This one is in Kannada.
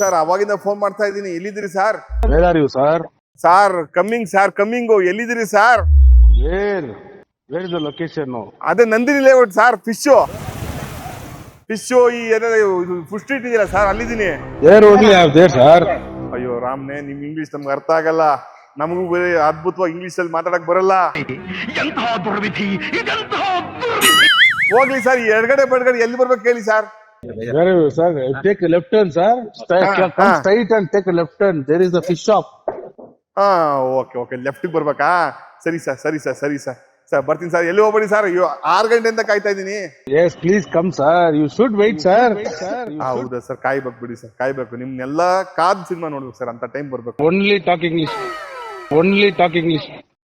ಸರ್ ಅವಾಗಿಂದ ಫೋನ್ ಮಾಡ್ತಾ ಇದ್ದೀನಿ. ಎಲ್ಲಿದ್ದೀರಿ sir sir sir coming sir sir coming sir coming ಎಲ್ಲಿದ್ದೀರಿ sir where where is the location ಅದೇ Nandini layout sir fish fish ಈ ಫುಡ್ ಸ್ಟ್ರೀಟ್ ಇದೆಯಲ್ಲ ಸರ್ ಅಲ್ಲಿದ್ದೀನಿ. am there, sir. ಅಯ್ಯೋ ರಾಮ್ನೆ ನಿಮ್ ಇಂಗ್ಲಿಷ್ ನಮ್ಗೆ ಅರ್ಥ ಆಗಲ್ಲ. ನಮಗೂ ಬೇರೆ ಅದ್ಭುತವಾಗಿ ಇಂಗ್ಲಿಷ್ ಅಲ್ಲಿ ಮಾತಾಡಕ್ ಬರಲ್ಲ. ಹೋಗ್ಲಿ ಸರ್ ಎಡಗಡೆ ಬಡಗಡೆ ಎಲ್ಲಿ ಬರ್ಬೇಕು ಹೇಳಿ sir Are you, sir? Take a left turn, sir. Straight, Ah, come ah. straight and take a left turn. There is a fish shop. ಹಾ ಓಕೆ ಓಕೆ ಲೆಫ್ಟ್ ಬರ್ಬೇಕಾ ಸರಿ ಸರ್ ಸರಿ ಸರ್ ಸರಿ ಸರ್ ಸರ್ ಬರ್ತೀನಿ ಸರ್ ಎಲ್ಲಿ ಹೋಗ್ಬೇಡಿ ಸರ್ ಅಯ್ಯೋ ಆರು ಗಂಟೆಯಿಂದ ಕಾಯ್ತಾ ಇದ್ದೀನಿ Yes, please come, sir. You should wait, sir. ಹೌದಾ ಸರ್ ಕಾಯ್ಬೇಕು ಬಿಡಿ ಸರ್ ಕಾಯ್ಬೇಕು ನಿಮ್ನೆಲ್ಲ ಕಾದ್ ಸಿನಿಮಾ ನೋಡ್ಬೇಕು ಸರ್ ಅಂತ ಟೈಮ್ ಬರ್ಬೇಕು Only talk English. Only talk English.